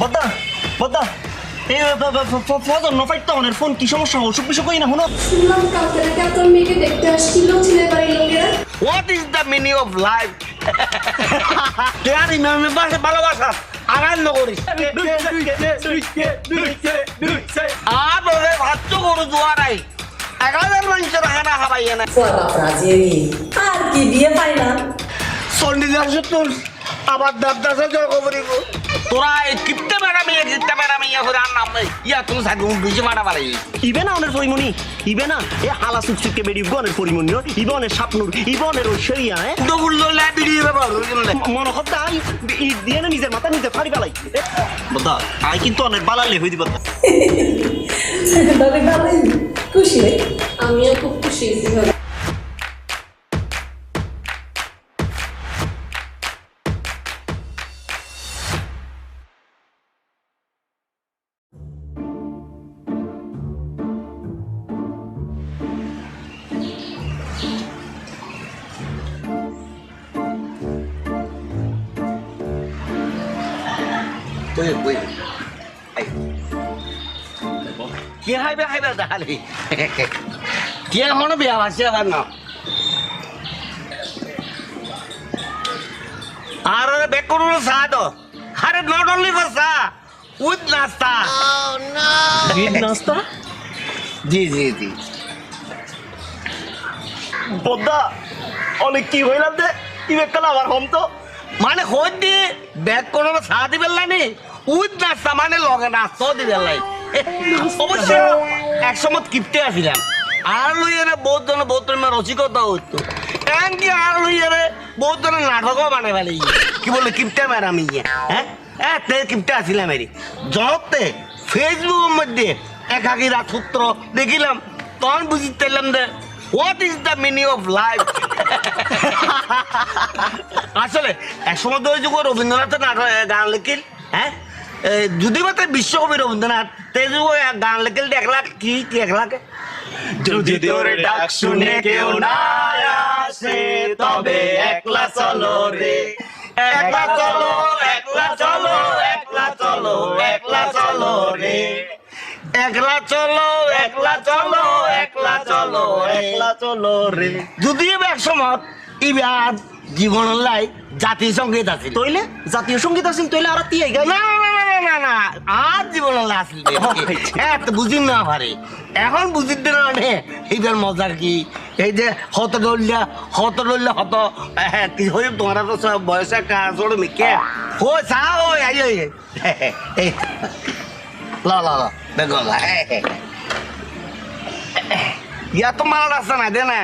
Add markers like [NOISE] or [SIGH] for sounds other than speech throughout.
বদ্দা বদ্দা এই ফজর নফাইট তো অনের ফোন কি সমস্যা অসুখ বিসুখ কই না শুনো শুনলাম কালকে নাকি আপনার মেয়েকে দেখতে আসছিল ছেলে বাড়ির লোকেরা what is the meaning of life বাসে ভালোবাসা আনন্দ করিস আর ওরে ভাচ্চ গরু জোয়ারাই এগারো মানুষের খানা খাবাইয়ে না আর কি দিয়ে সন্ডি যাচ্ছে তোর আবার দাঁত দাসে জল কবরিব তোরা বেড়া মেয়ে কিপতে বেড়া মেয়ে করে আর নাম ইয়া তুমি সাথে বুঝে মারা পারে ইবে না অনের পরিমণি। ইবে না এ হালা সুকসুককে বেড়ি গনের পরিমণি ইবে অনের স্বপ্নুর ইবে অনের ঐশ্বরিয়া হ্যাঁ দৌড় লাই বিড়িয়ে ব্যাপার মনে হত্যা আই ইট দিয়ে না নিজের মাথা নিজে ফাড়ি পেলাই বদ্দা আই কিন্তু অনেক বালালে হই দিব তবে ভালোই খুশি আমিও খুব খুশি হয়েছি। কি হাইবে হাইবে এখন বিয়া আছে এখন না আর বেক করুন চা তো আরে নট অনলি ফর উইথ নাস্তা ঈদ নাস্তা জি জি জি বদ্দা অনেক কি হইলাম দে ইবে কালা আবার হম তো মানে হই দি ব্যাগ কোনো চা দিবেন লাইনি উইথ নাস্তা মানে লগে নাস্তাও দিবেন লাই অবশ্য এক সময় কিপটে আসিলাম। আর লইয়ারে বহুত জন, বহুত ধরনের রসিকতা হইতো। এমনকি আর লইয়ারে বহুত ধরনের নাটকও বানাই ফেলে কি বলে, কিপটে ম্যাডাম ইয়ে হ্যাঁ? হ্যাঁ তে কিপটে আসিলাম এরি। জগতে ফেসবুকের মধ্যে একাকি রাজপুত্র দেখিলাম। তখন বুঝি পেলাম যে what is the meaning of life আসলে, এক সময় তো ওই যুগ রবীন্দ্রনাথের নাটক গান লিখিল হ্যাঁ? যদি বা তাই বিশ্বকবি রবীন্দ্রনাথ তেই যুগ গান লিখিল দেখলা কি কি দেখলাকে যদি তোর ডাক শুনে কেউ না আসে তবে একলা চলো রে। একলা চলো একলা চলো একলা চলো একলা চলো রে। একলা চলো একলা চলো একলা চলো একলা চলো রে। যদিও এক সময় ইবার জীবনের লাই জাতীয় সংগীত আছে। তইলে জাতীয় সংগীত আছিল তইলে আর তিয়াই গাই না না না না না না আর [LAUGHS] বুঝি না পারে। এখন বুঝির দিন মানে এইটার মজা কি? এই যে হত ডলিয়া হত ডলিয়া হত হ্যাঁ কি হই তোমার তো সব বয়সে কাজ ওড় মিকে? হো সা ও আই আই এই ল ল ল দেখো ইয়া তো মারা রাস্তা না দে না।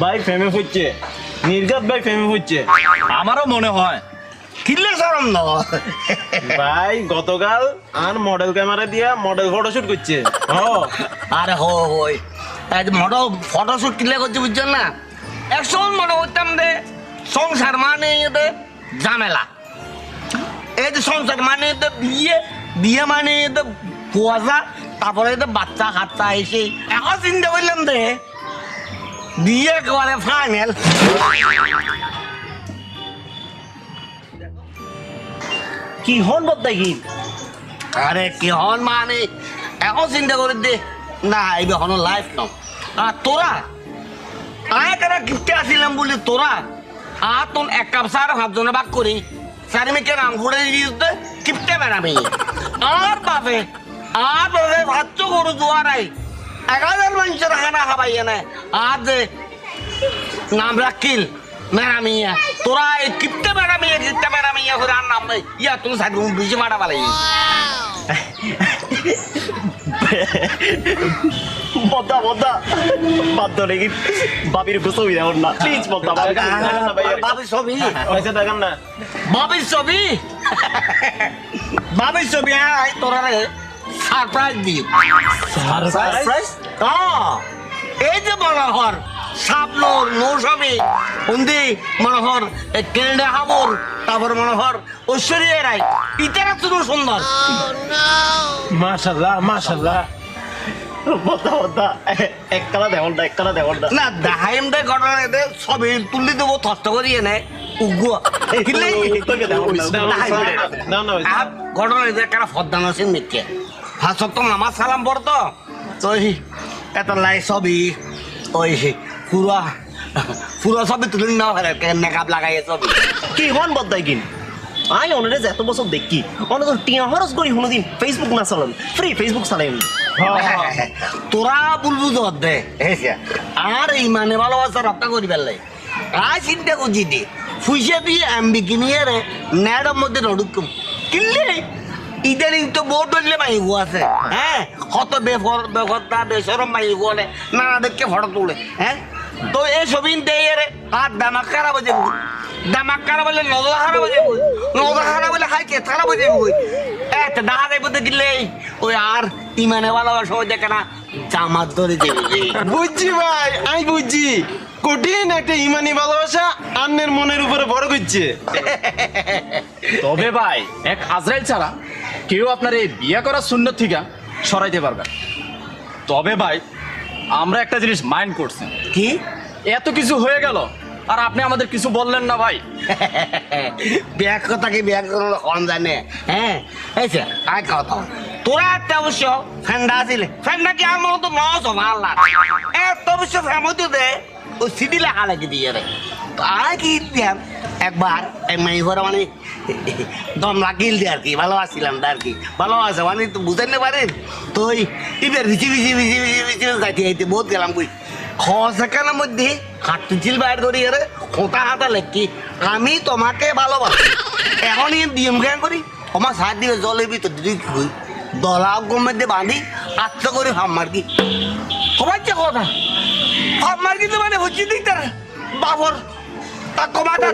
ভাই ফেমে ফুটছে। নির্গাত ভাই ফেমে ফুটছে। আমারও মনে হয়। কিলে সরম ভাই, গতকাল আর মডেল ক্যামেরা দিয়া মডেল ফটোশুট করছে। ও আরে হো হই যে মটো ফটোশুট কিলে করছে, বুঝছেন না? একসময় মনে করতাম যে, সংসার মানে এতে ঝামেলা। এই যে সংসার মানে এতে বিয়ে বিয়ে মানে এতে কুয়াশা, তারপরে এতে বাচ্চা কাচ্চা এসে এখন চিন্তা করলাম যে বিয়ে করে ফাইনাল কি হন বদ্দাই কি আরে কি হন মানে? এখন চিন্তা করে দে। না এই হন লাইফ ন আর তোরা? আয় কেন গিফটে আসিলাম বলি তোরা? আর তোর এক কাপ সার হাতজনে ভাগ করি। সারি মেকে রাম ঘুরে দিতে কিপটে বেড়াবি। আর বাপে আর বাপে ভাচ্চ গরু দুয়ারাই এগারো মানুষের খানা খাবাই এনে আর যে নাম রাখিল মেরামিয়া তোরা এই কিপটে মেরামিয়া কিপটে মেরামিয়া করে আর নাম ইয়া তুমি সাইড বেশি মারা পালাই বদ্দা বদ্দা বাধ্য নাকি বাবির গোসল দেওয়ার না? প্লিজ বাবি। বাবির ছবি? পয়সা দেখান না। বাবির ছবি? বাবির ছবি হ্যাঁ তোরা রে। সারপ্রাইজ দিই সারপ্রাইজ হ্যাঁ, এই যে মনোহর সাপনোর মৌসুমি উন্দি মনোহর কেনেডা হাবুর তারপর মনোহর ঐশ্বরিয়া রায় ইতারা শুধু সুন্দর মাশাল্লাহ মাশাল্লাহ না দে ঘটনা তুলি দেবো করিয়ে একটা ফদ্দান আছে মিথ্যে হাসত তো নামাজ সালাম পড়তো তো। ওই একটা লাই ছবি ওই পুরা পুরা ছবি তুলি না মেকআপ লাগাই ছবি কি হন বদ্দাই কিন আই অনেরে যে এত বছর দেখি অনেক টিয়া হরস করি কোনোদিন ফেসবুক না চালান ফ্রি ফেসবুক চালাইন তোরা বুলবু তো দে আর ইমানে ভালোবাসা রক্ষা করি পেলাই। আর চিন্তা করছি দি ফুসে দিয়ে এমবি কিনিয়ে রে নেড়ের মধ্যে নড়ুকুম কিনলে ইদানিং তো বহুত ধরলে মাই আছে। হ্যাঁ কত বেফর বেফরতা বেসরম মাই গুয়ালে না? দেখকে ফটো তুলে হ্যাঁ তো এই ছবি দেয় রে আর দামাক খারাপ হয়ে যাব দামাক খারাপ হলে নজর খারাপ হয়ে যাব নজর খারাপ হলে খাই কে খারাপ হয়ে যাব একটা দেখা যাইব দেখলে ওই আর ইমানে ভালোবাসা ওই দেখে না জামাত ধরে দেবে বুঝছি ভাই আমি বুঝছি। কঠিন একটা ইমানি ভালোবাসা আন্নের মনের উপরে বড় করছে। তবে ভাই এক আজরাইল ছাড়া কেউ আপনার এই বিয়ে করার শূন্য থেকে সরাইতে পারবে তবে ভাই আমরা একটা জিনিস মাইন্ড করছি। কি? এত কিছু হয়ে গেল আর আপনি আমাদের কিছু বললেন না ভাই। ব্যাগ কথাকে ব্যাগ করল কন জানে? হ্যাঁ? এইছে আই কথা। তোরা একটা অবশ্য ফ্যান্ডা আছিলে ফ্যান্ডা কি আমার মতো নস ভাল্লা এত অবশ্য ফ্যামতো দে। ও সিডি লাগি দিয়ে রে। তো আয় কি একবার, এক মাই ঘরে মানে দম লাগিল দিয়ে আর কি ভালো আসছিলাম আর কি। ভালো আছে মানে তো বুঝাইতে পারেন তো ওই এবার ভিচি ভিচি ভিচি ভিচি বহুত গেলাম কই। খসেকানের মধ্যে হাঁটতে ছিল বাইর করি রে হোতা হাতা লেখি। আমি তোমাকে ভালোবাসি। এখন নিয়ম জ্ঞান করি? আমার সাত দিয়ে জলের ভিতর দিদি দলা মধ্যে বাঁধি, আত্ম করে হাম মার্কি সবাই যে কথা? হাম মার্কি তো মানে হচ্ছে দিক তার। বাবর, তা কমাটা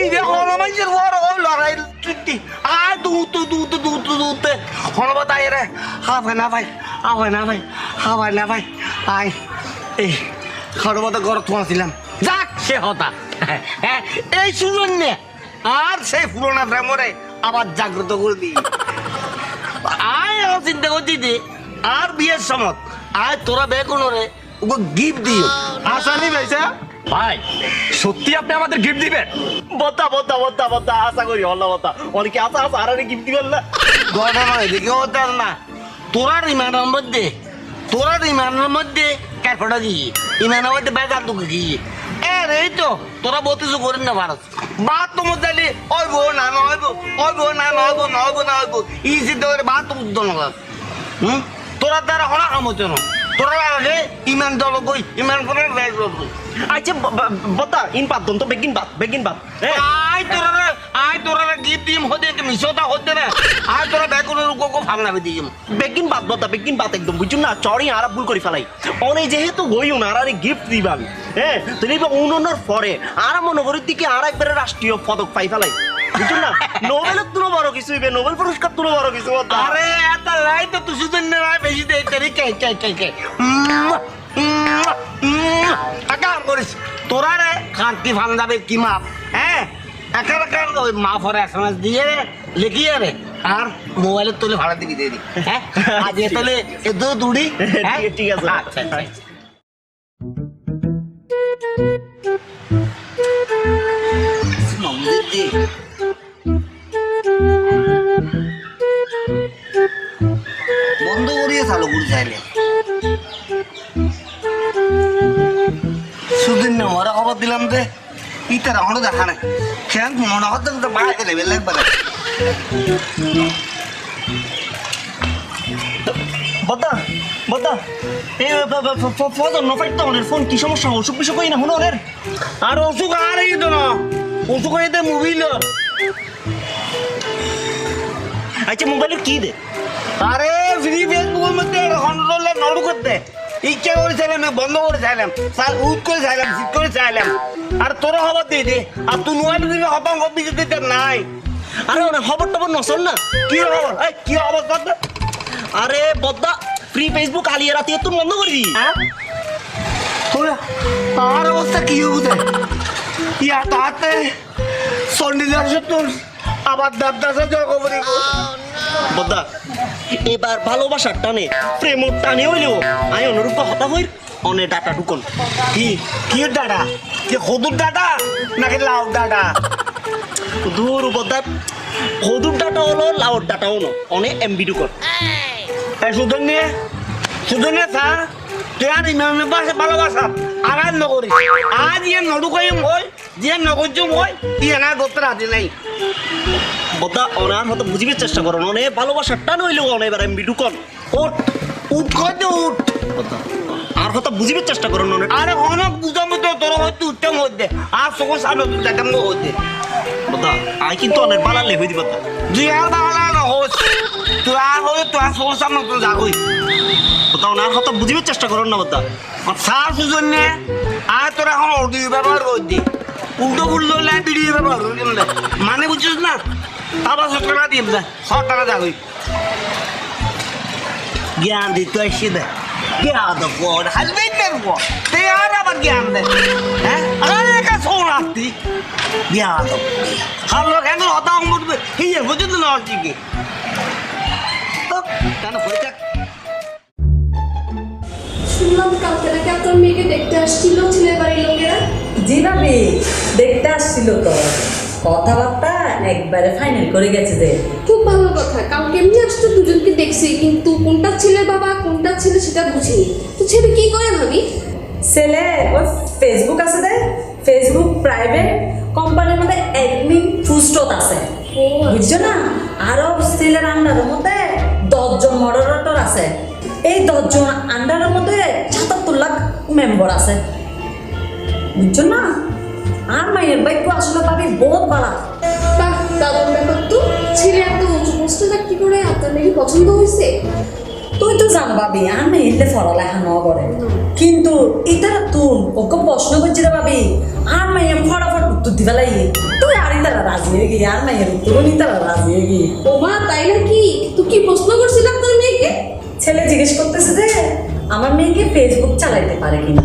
এই যে হনুমানজির বড় ও লড়াই চুক্তি। আর দুতে দুতে দুতে দুতে হনুমান তাই রে হা না ভাই হা না ভাই হা না ভাই। আয়, এই হনুমাতে গড় থোয়াছিলাম যাক, সে হতা। এই সুজন নে। আর সেই পুরোনো প্রেমরে আবার জাগ্রত করে দিই। আয় চিন্তা করছি আর বিয়ের সময় আয় তোরা বে কোনো রে। ওকে গিফট দিও। আসানি ভাইসা ভাই সত্যি আপনি আমাদের গিফট দিবেন? বদ্দা বদ্দা বদ্দা বদ্দা আশা করি হল্লা বদ্দা অনেকে আশা আশা আর গিফট দিবেন না। ঘটনা এদিকে হতে না। তোরা রিমান্ডের মধ্যে তোরা রিমান্ডের মধ্যে ক্যাফেটা দিয়ে ইমানের মধ্যে বেজার দুঃখ গিয়ে। এ রে তো তোরা বহুত কিছু করেন না ভারত। বাদ তো মধ্যে দিলি ওই বো না নয় বো ওই বো না নয় বো নয় বো নয় বো ই সিদ্ধ করে বাদ তো বুঝতো না হুম? তোরা দ্বারা হচ্ছে না তোরা আগে ইমান দল কই ইমান করে রাইজ কই আচ্ছা ব- ব- ইন পাত দন্ত বেগিন পাত বেগিন হ্যাঁ আয় তোরা আয় তোরা রে গিফট দিম হতে মিশোটা হতে না আয় তোরা বেকুনের উকো ফাংনাবে দিম বেগিন বাদ বতা বেগিন বাত একদম বুঝুন না? চড়ি আর ভুল করে ফেলাই। অনেক যেহেতু গই না আর গিফট দিবান। হ্যাঁ তাহলে এবার উন্নয়নের পরে আর মনে করি দিকে আর একবারে রাষ্ট্রীয় পদক পাই ফেলাই। না তুলো বড় কিছু হইবে নোবেল পুরস্কার তুলো বড় কিছু আরে এত লাই তো তুই শুধু নাই বেশি দে তারি কে কে কে কে। আকাম করিস তোরা রে খান্তি ফান্দাবে কি মাপ হ্যাঁ? একার একার ওই মাপ হরে এসএমএস দিয়ে রে লিখিয়ে রে আর মোবাইলের তোলে ভাড়া দিবি দিয়ে দি হ্যাঁ? আজ এ তোলে এ দু দুড়ি [LAUGHS] হ্যাঁ? ঠিক- আছে। আচ্ছা আচ্ছা দিদি বন্ধ চালু করে চাইলে সুদিন মরা খবর দিলাম যে ইতার দেখা নাই। সেখান মনে হচ্ছে তো বাড়াতে নেবে লাগবে বদ্দা বদ্দা। এ ফজন নফাইট তো ওনের ফোন কি সমস্যা অসুখ বিসুখ কই না আর অসুখ আর এই তো না। অসুখ হয়ে মোবিল আচ্ছা মোবাইলের কি দে? আরে ফ্রি ফেসবুকের মধ্যে কন্ট্রোলে নড়ু করতে। ইচ্ছা করে চাইলাম বন্ধ করে চাইলাম। স্যার উঠ করে চাইলাম ঠিক করে চাইলাম। আর তোরা খবর দিয়ে দে। আর তুই নোয়াল দিবি হবাং হবি দিতে নাই। আরে ওনের খবর টবর নসল না? কি খবর? এই কি তো? আরে বদ্দা ফ্রি ফেসবুক আলিয়ে রাতে তুই বন্ধ করে দি হ্যাঁ তোরা আর অবস্থা কি হবে? [LAUGHS] ইয়া তাতে সন্ডিদার তোর। আবার দাবদাসে জয় খবর বদ্দা, এবার ভালোবাসার টানে, প্রেমর টানে হইলেও আই অনুরূপ হতা হইর, অনে ডাটা ঢুকন। কি কি দাদা কি হদুর দাদা নাকি লাউ দাদা দূর বদার হদুর ডাটা হলো লাউর ডাটা হলো, অনে এমবি ঢুকন। সুজন নিয়ে সুজন নিয়ে স্যার তুই আর ইমামে পাশে ভালোবাসা আর আর নকরিস। আজ ইয়ে নডু কই মই যে নগজ মই ইয়ে না করতে রাজি নাই বদা অনার হয়তো বুঝিবার চেষ্টা করুন অনে ভালোবাসার টান হইলেও অনে এবার এমবি ঢুকন উঠ উঠ কই তো উঠ আর হয়তো বুঝিবার চেষ্টা করুন অনে আরে অনেক বুঝাবো তো তোর হয়তো উঠতে মধ্যে আর সকল সামনে তুই যাতে মধ্যে বদা আই কিন্তু অনেক বালালে হই দিবা তুই আর বাংলা না হোস তুই আর হয়ে তুই আর সকল সামনে তুই যাবই বদা ওনার হয়তো বুঝিবার চেষ্টা করুন না বদা সুজন নে আর তোর এখন অর্ডি ব্যবহার করছি উল্টো পুল্টো লাই বিড়ি ব্যবহার করছি মানে বুঝছিস না? তারপর সব টাকা দিয়ে দে সব টাকা যাবই জ্ঞান দিতে আসছি, দে। জ্ঞান দেবো হাসবে দেবো। তে আর আবার জ্ঞান দে। হ্যাঁ? আরে একা শোন আসতি জ্ঞান দেবো খালো কেন হতা উঠবে হিয়ে বুঝিস না আসছি কি তো, কেন পরীক্ষা শুনলাম কালকে দেখতে আসছিল। দেখতে আসছিল তো। কথাবার্তা একবারে ফাইনাল করে গেছে যে। খুব ভালো কথা কালকে এমনি আসতো দুজনকে দেখছি কিন্তু কোনটা ছেলের বাবা কোনটা ছেলে সেটা বুঝিনি। তো ছেলে কি করে ভাবি? ছেলে ওই ফেসবুক আছে দে। ফেসবুক প্রাইভেট কোম্পানির মধ্যে অ্যাডমিন ফুস্টত আছে। ও বুঝছ না? আরও ছেলের আন্ডারের মধ্যে দশজন মডারেটর আছে। এই দশজন আন্ডারের মধ্যে সাতাত্তর লাখ মেম্বার আছে। বুঝছ না? আর মায়ের বাইক আসলে ভাবি বহুত ভালো। বাহ দারুণ ব্যাপার তো। ছেলে এত উঁচু পোস্টে চাকরি করে আপনার মেয়েকে পছন্দ হয়েছে? তুই তো জান ভাবি আমি এলে পড়ালেখা ন করে। কিন্তু এটা তুন ওকে প্রশ্ন করছি রে ভাবি আর মাইয়া ফটাফট উত্তর দিবে লাগে। তুই আর তারা রাজি হয়ে গিয়ে আর মাইয়ের উত্তর নি তারা রাজি হয়ে গিয়ে। ও মা তাই নাকি? তুই কি প্রশ্ন করছিলাম তোর মেয়েকে? ছেলে জিজ্ঞেস করতেছে যে আমার মেয়েকে ফেসবুক চালাইতে পারে কিনা।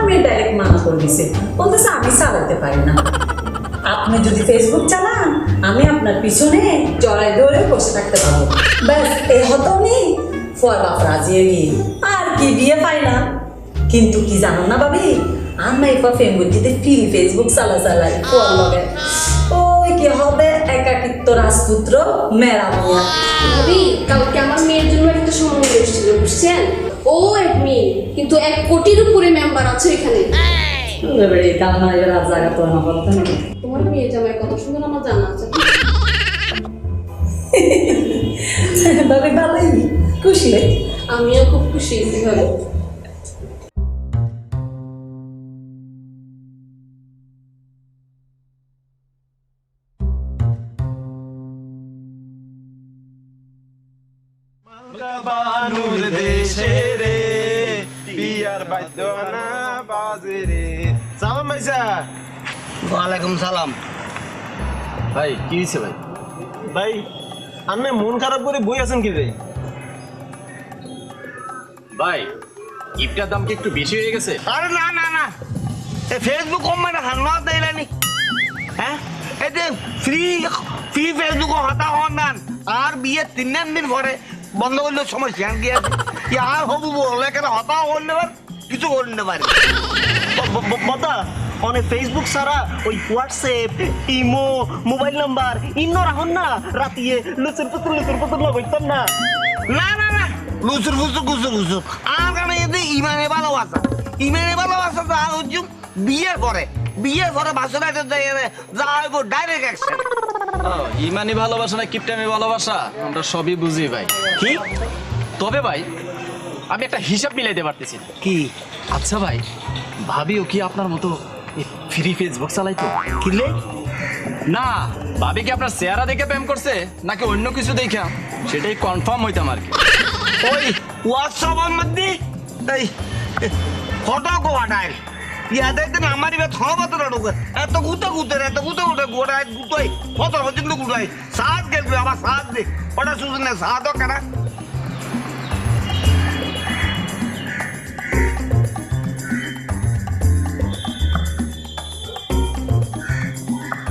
আমার ডাইরেক্ট মানা করে দিছে। বলতেছে, আমি চালাইতে পারি না। আপনি যদি ফেসবুক চালান, আমি আপনার পিছনে জড়াই ধরে বসে থাকতে পারব। ব্যাস, এ হতো নি ফয় বাপ রাজি হয়ে আর কি বিয়ে পাই না। কিন্তু কি জানো না ভাবি? আমরা এরপর ফেসবুকটিতে ফ্রি ফেসবুক চালা চালাই, ফোয়ার লগে। ওই কি হবে? একাকিত্ব রাজপুত্র মেরা মিয়া ভাবি, কালকে আমার মেয়ের জন্য একটা সম্বন্ধ এসেছিল, বুঝছেন? ও অ্যাডমিন কিন্তু এক কোটির উপরে মেম্বার আছে এখানে। তোমার মেয়ে জামাই কত সুন্দর আমার জানা আছে। তবে ভালোই খুশি আমিও খুব খুশি বানুর দেশে না বাজে রে ওয়ালাইকুম সালাম। ভাই কি হয়েছে ভাই? ভাই আপনি মন খারাপ করে বই আছেন কি রে ভাই গিফটের দাম কি একটু বেশি হয়ে গেছে? আরে না না না। এ ফেসবুক হান্না হ্যাঁ? এই ফ্রি ফ্রি ফেসবুক হতা হন নান আর বিয়ে তিন দিন পরে বন্ধ করলে সমস্যা কি আছে? আর হবু বলে? কেন হতা হন কিছু করতে পারে বদা অনেক ফেসবুক ছাড়া ওই হোয়াটসঅ্যাপ ইমো মোবাইল নাম্বার ইন্ন রাখুন না রাতিয়ে লুচুর পুতুর লুচুর পুতুর লগাইতাম না। না না না লুচুর ফুচুর গুচুর গুচুর আর কারণে এতে ইমানে ভালোবাসা ইমানে ভালোবাসা যা হচ্ছে বিয়ে করে বিয়ে করে বাসনা যা হইব ডাইরেক্ট অ্যাকশন ও, ইমানি ভালোবাসা না কিপটামি ভালোবাসা? আমরা সবই বুঝি ভাই। কি? তবে ভাই আমি একটা হিসাব মিলাইতে পারতেছি না। কি? আচ্ছা ভাই ভাবিও কি আপনার মতো ফ্রি ফেসবুক চালাইতো কিলে না ভাবি কি আপনার চেহারা দেখে প্রেম করছে নাকি অন্য কিছু দেখা? সেটাই কনফার্ম হইতাম আর কি। ওই হোয়াটসঅ্যাপের মধ্যে এই ফটো কোয়াটাইল ইয়াতে তো আমারই বে থ বতর ঢুকে। এত গুতে গুতে এত গুতে গুতে গোড়ায় গুতোই ফটো হচ্ছে গুড়াই সাত গেলবে আবার সাত দে। ওটা সুজনে সাত কেনা।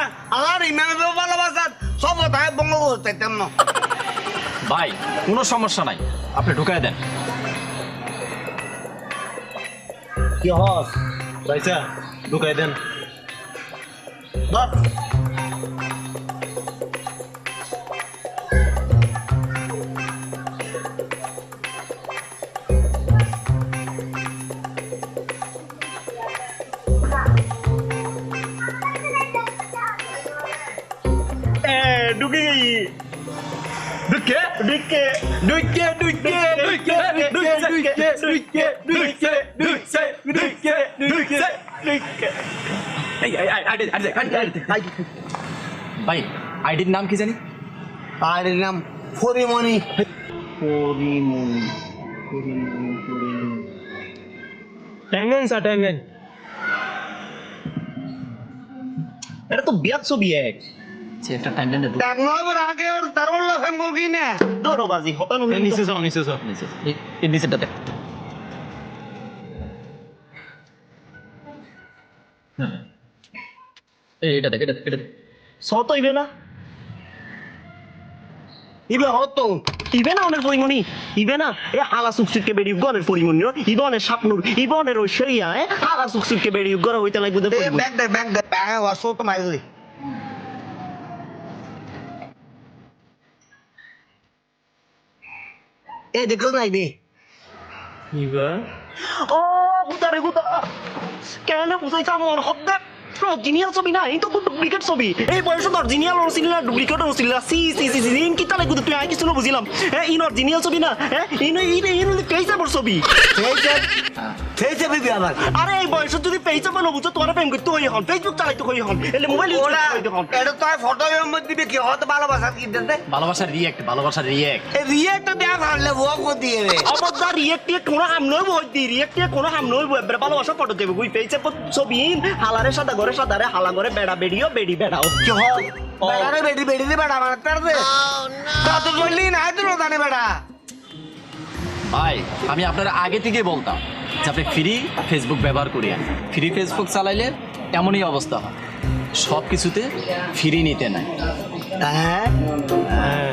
না আর ইমান ভালোবাসা সব তাই বঙ্গ করতাম না। ভাই কোনো সমস্যা নাই। আপনি ঢুকাই দেন। কি হস? ভাইসা ঢুকাই দেন। ধর। এ ঢুকে গেই ঢুকে ঢুকে ঢুকে ঢুকে ঢুকে ঢুকে ঢুকে ঢুকে ঢুকে ঢুকে ঢুকে ঢুকে ঢুকে এই এই আই আইডি আইডি আইডি ভাই আইডির নাম কি জানি আর এর নাম ফরিমণি ট্যাঙ্গেন স্যার ট্যাঙ্গেন এটা তো বিয়ার ছবি এক সে একটা টাইম লাইনে ঢুকে টাকনোর আগে ওর তারুণ লোকের মুখি না। ধরো বাজি হতানো নিচে যাও নিচে যাও। নিচে এই নিচেটা দেখ। এই এটা দেখ এটা এটা সত ইবে না? ইবে হতো। ইবে না অনেক পরিমণি? ইবে না? এ হালা সুকসুকে বেড়ি গনের পরিমণি ইবে অনেক স্বপ্নুর ইবে অনেক ঐশ্বরিয়া হালা সুকসুকে বেড়ি গর হইতে লাগবে এ ব্যাগ দে ব্যাগ দে। Bag Eh, dekil na ini. Iba? Oh, putar, putar. Kaya na, pusay sa mga nakapdat. Original ছবি না এই তো ডুপ্লিকেট ছবি। এই বয়সত অরিজিনাল অরিজিনাল না ডুপ্লিকেট অরিজিনাল সি সি সি সি ইন কিতা তুই আই কিছু না বুঝিলাম হ্যাঁ ইন অরিজিনাল ছবি না হ্যাঁ ইন ইন ইন বড় ছবি। ফেসে বিবি আবার আরে এই বয়সত যদি পেইছা বানো বুঝো তোমার প্রেম করতে হই হন ফেসবুক চালাইতে হই হন এলে মোবাইল ইউজ করতে হন এটা তো ফটো মধ্যে দিবে কি হতে ভালোবাসা কি রিয়েক্ট ভালোবাসার রিয়েক্ট এ রিয়েক্ট দেয়া ভালো ও কো দিয়ে অবদার রিয়েক্ট দিয়ে কোনো হাম নই বই দি রিয়েক্ট দিয়ে কোনো হাম নই বই ভালোবাসা ফটো দেবে বুই পেইছে ছবি হালারে সাদা ঘরে সাদারে হালা ঘরে বেড়া বেড়িও বেড়ি বেড়াও। কি হয়? বেড়ারে বেড়ি বেড়ি দে। বেড়া তা তো বললি না তো জানে বেড়া। ভাই আমি আপনার আগে থেকেই বলতাম যে আপনি ফ্রি ফেসবুক ব্যবহার করিয়েন। ফ্রি ফেসবুক চালাইলে এমনই অবস্থা হয়। সব কিছুতে ফ্রি নিতে নাই। হ্যাঁ হ্যাঁ?